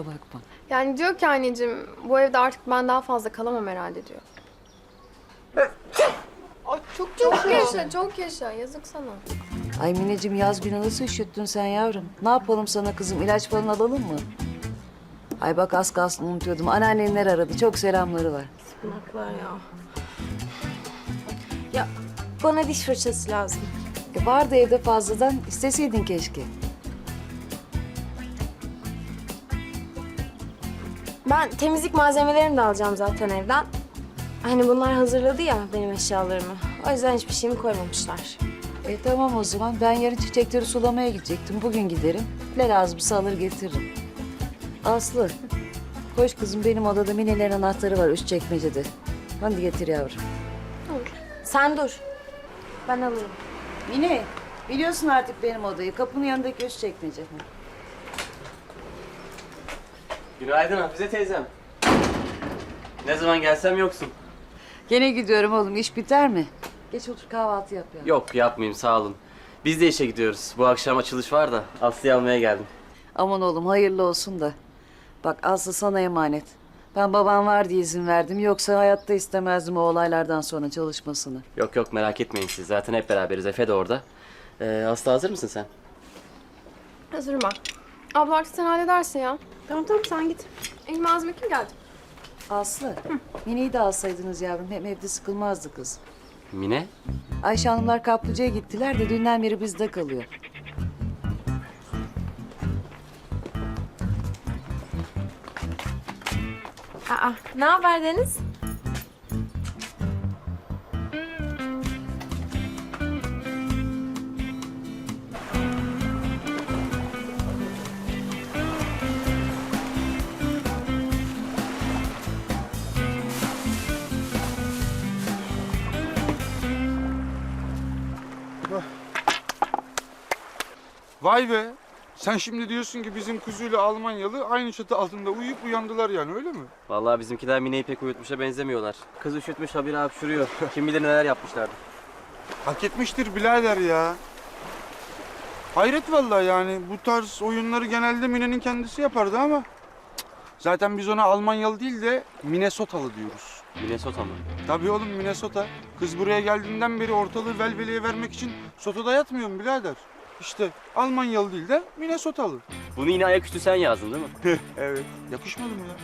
bakma. Yani diyor ki anneciğim bu evde artık ben daha fazla kalamam herhalde diyor. Ay çok çok yaşa, çok yaşa. Yazık sana. Ay Mineciğim yaz günü nasıl üşüttün sen yavrum? Ne yapalım sana kızım? İlaç falan alalım mı? Ay bak az kalsın unutuyordum. Anneannenler aradı. Çok selamları var. Bunaklar ya. Ya bana diş fırçası lazım. E vardı evde fazladan. İsteseydin keşke. Ben temizlik malzemelerimi de alacağım zaten evden. Hani bunlar hazırladı ya benim eşyalarımı. O yüzden hiçbir şeyimi koymamışlar. E tamam o zaman. Ben yarın çiçekleri sulamaya gidecektim. Bugün giderim. Ne lazımsa alır getiririm. Aslı. Koş kızım benim odada Mine'lerin anahtarı var üst çekmecede. Hadi getir yavrum. Sen dur. Ben alırım. Mine biliyorsun artık benim odayı. Kapının yanındaki üst çekmece. Günaydın Hafize teyzem. Ne zaman gelsem yoksun. Gene gidiyorum oğlum. İş biter mi? Geç otur kahvaltı yap ya. Yok yapmayayım sağ olun. Biz de işe gidiyoruz. Bu akşam açılış var da Aslı'yı almaya geldim. Aman oğlum hayırlı olsun da. Bak Aslı sana emanet. Ben babam var diye izin verdim. Yoksa hayatta istemezdim o olaylardan sonra çalışmasını. Yok yok merak etmeyin siz. Zaten hep beraberiz. Efe de orada. Ee, Aslı hazır mısın sen? Hazırım ben. Abla artık sen halledersin ya. Tamam tamam sen git. Elime ağzıma kim geldi? Aslı, Mine'yi de alsaydınız yavrum. Hem evde sıkılmazdı kız. Mine? Ayşe Hanımlar kaplıcaya gittiler de dünden beri bizde kalıyor. Aa, ne haber Deniz? Vay be. Sen şimdi diyorsun ki bizim kuzuyla Almanyalı aynı çatı altında uyuyup uyandılar yani öyle mi? Vallahi bizimkiler Mine'yi pek uyutmuşa benzemiyorlar. Kız üşütmüş habire hapşuruyor. Kim bilir neler yapmışlardı. Hak etmiştir birader ya. Hayret vallahi yani bu tarz oyunları genelde Mine'nin kendisi yapardı ama... cık, Zaten biz ona Almanyalı değil de Minnesotalı diyoruz. Minnesota mı? Tabii oğlum Minnesota. Kız buraya geldiğinden beri ortalığı velveleye vermek için Sota'da yatmıyor mu birader? İşte Almanyalı değil de Minnesotalı. Bunu yine ayaküstü sen yazdın değil mi? Evet. Yakışmadı mı ya?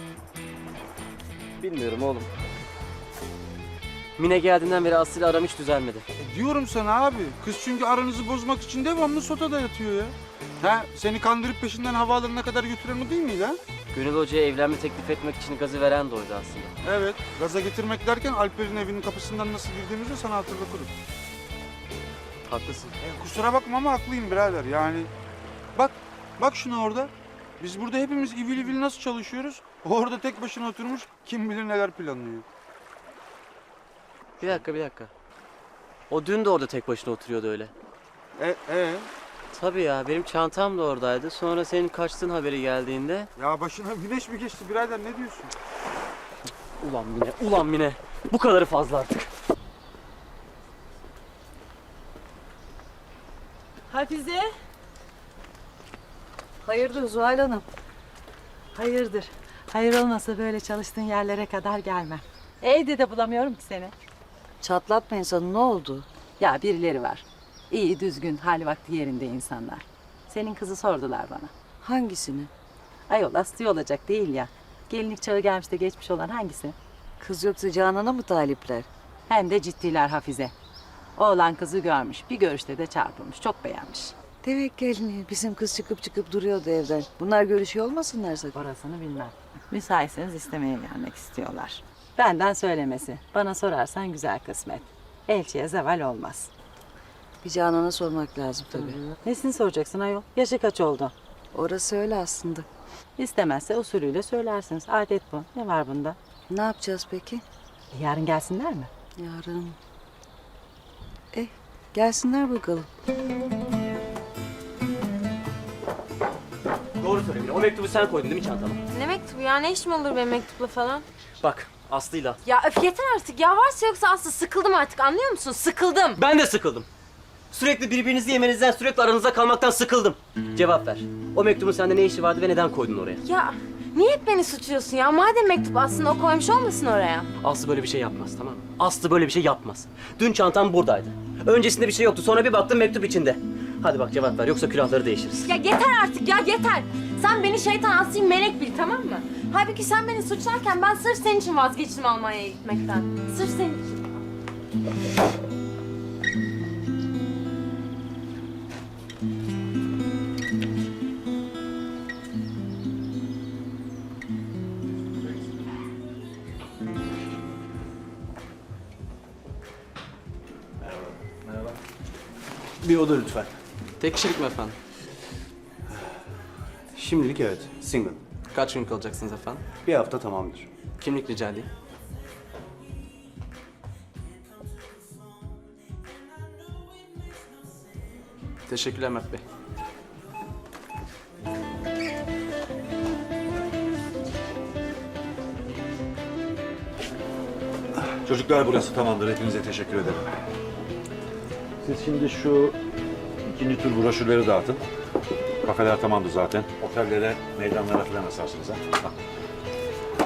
Bilmiyorum oğlum. Mine geldiğinden beri Aslı'yla aram hiç düzelmedi. Diyorum sana abi. Kız çünkü aranızı bozmak için devamlı sotada yatıyor ya. Ha seni kandırıp peşinden havaalanına kadar götüren o değil miydi ha? Gönül Hoca'ya evlenme teklif etmek için gazı veren de oydu aslında. Evet. Gaza getirmek derken Alper'in evinin kapısından nasıl girdiğimizi sana hatırlatırım. Haklısın. E, kusura bakma ama haklıyım birader yani. Bak, bak şuna orada. Biz burada hepimiz ivil ivil nasıl çalışıyoruz? O orada tek başına oturmuş kim bilir neler planlıyor. Bir dakika bir dakika. O dün de orada tek başına oturuyordu öyle. E, e Tabii ya benim çantam da oradaydı. Sonra senin kaçtığın haberi geldiğinde... ya başına güneş mi geçti birader ne diyorsun? Ulan Mine, ulan Mine. Bu kadarı fazla artık. Hafize, Hayırdır Zuhal Hanım? hayırdır? Hayır olmasa böyle çalıştığın yerlere kadar gelmem. Evde de bulamıyorum ki seni. Çatlatma insanı ne oldu? Ya birileri var. İyi, düzgün, hali vakti yerinde insanlar. Senin kızı sordular bana. Hangisini? Ayol aslı olacak değil ya. Gelinlik çağı gelmiş de geçmiş olan hangisi? Kız yoksa Canan'a mı talipler? Hem de ciddiler Hafize. Oğlan kızı görmüş, bir görüşte de çarpılmış, çok beğenmiş. Demek gelmiyor. Bizim kız çıkıp çıkıp duruyordu evden. Bunlar görüşüyor olmasınlar sakın. Orasını bilmem. Müsaitseniz istemeye gelmek istiyorlar. Benden söylemesi. Bana sorarsan güzel kısmet. Elçiye zeval olmaz. Bir Canan'a sormak lazım tabii. Nesini soracaksın ayol? Yaşı kaç oldu? Orası öyle aslında. İstemezse usulüyle söylersiniz. Adet bu. Ne var bunda? Ne yapacağız peki? Yarın gelsinler mi? Yarın. Eh, gelsinler bakalım. Doğru söyle Mine. O mektubu sen koydun değil mi çantama? Ne mektubu ya? Ne işim olur benim mektupla falan? Bak Aslı'yla. Ya öf yeter artık ya. Varsa yoksa Aslı sıkıldım artık anlıyor musun? Sıkıldım. Ben de sıkıldım. Sürekli birbirinizi yemenizden, sürekli aranızda kalmaktan sıkıldım. Cevap ver. O mektubun sende ne işi vardı ve neden koydun oraya? Ya Niye hep beni suçluyorsun ya? Madem mektup aslında o koymuş olmasın oraya. Aslı böyle bir şey yapmaz tamam mı? Aslı böyle bir şey yapmaz. Dün çantam buradaydı. Öncesinde bir şey yoktu. Sonra bir baktım mektup içinde. Hadi bak cevap ver yoksa külahları değişiriz. Ya yeter artık ya yeter. Sen beni şeytan asayım melek bil tamam mı? Halbuki sen beni suçlarken ben sırf senin için vazgeçtim Almanya'ya gitmekten. Sırf senin için. Bir oda lütfen. Tek kişilik mi efendim? Şimdilik evet. Single. Kaç gün kalacaksınız efendim? Bir hafta tamamdır. Kimlik rica edeyim. Teşekkürler Mert Bey. Çocuklar burası tamamdır. Hepinize teşekkür ederim. Siz şimdi şu ikinci tur broşürleri dağıtın. Kafeler tamamdı zaten. Otellere, meydanlara falan asarsınız ha. Bak.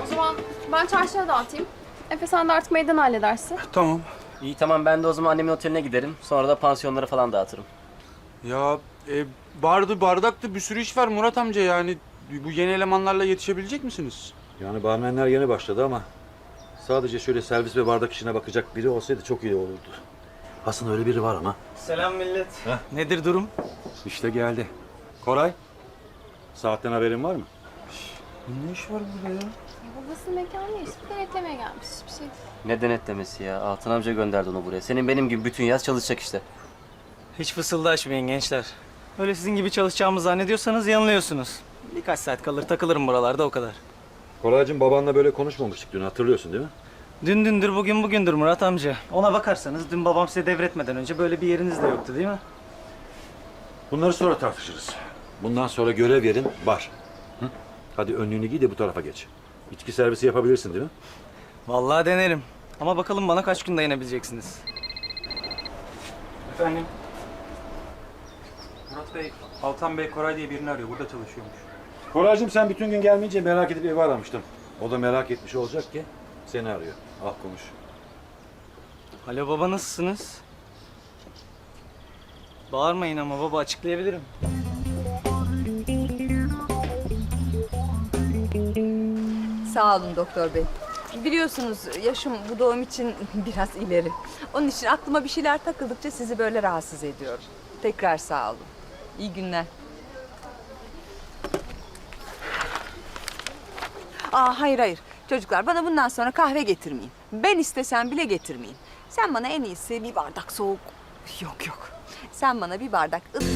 O zaman ben çarşıya dağıtayım. Efe sen de artık meydan halledersin. Tamam. İyi tamam ben de o zaman annemin oteline giderim. Sonra da pansiyonlara falan dağıtırım. Ya e, bardı bardaktı bir sürü iş var Murat amca yani. Bu yeni elemanlarla yetişebilecek misiniz? Yani barmenler yeni başladı ama sadece şöyle servis ve bardak işine bakacak biri olsaydı çok iyi olurdu. Aslında öyle biri var ama. Selam millet. Nedir durum? İşte geldi. Koray, saatten haberin var mı? Ne iş var burada ya? Babasının mekanı işte denetlemeye gelmiş bir şey. Ne denetlemesi ya? Altın amca gönderdi onu buraya. Senin benim gibi bütün yaz çalışacak işte. Hiç fısıldaşmayın gençler. Öyle sizin gibi çalışacağımı zannediyorsanız yanılıyorsunuz. Birkaç saat kalır takılırım buralarda o kadar. Koraycığım babanla böyle konuşmamıştık dün hatırlıyorsun değil mi? Dün dündür bugün bugündür Murat amca. Ona bakarsanız dün babam size devretmeden önce böyle bir yeriniz de yoktu değil mi? Bunları sonra tartışırız. Bundan sonra görev yerin bar. Hı? Hadi önlüğünü giy de bu tarafa geç. İçki servisi yapabilirsin değil mi? Vallahi denerim. Ama bakalım bana kaç gün dayanabileceksiniz. Efendim? Murat Bey, Altan Bey Koray diye birini arıyor. Burada çalışıyormuş. Koraycığım sen bütün gün gelmeyince merak edip evi aramıştım. O da merak etmiş olacak ki seni arıyor. Al konuş. Alo baba nasılsınız? Bağırmayın ama baba açıklayabilirim. Sağ olun doktor bey. Biliyorsunuz yaşım bu doğum için biraz ileri. Onun için aklıma bir şeyler takıldıkça sizi böyle rahatsız ediyorum. Tekrar sağ olun. İyi günler. Aa hayır hayır. Çocuklar bana bundan sonra kahve getirmeyin. Ben istesem bile getirmeyin. Sen bana en iyisi bir bardak soğuk. Yok yok. Sen bana bir bardak ılık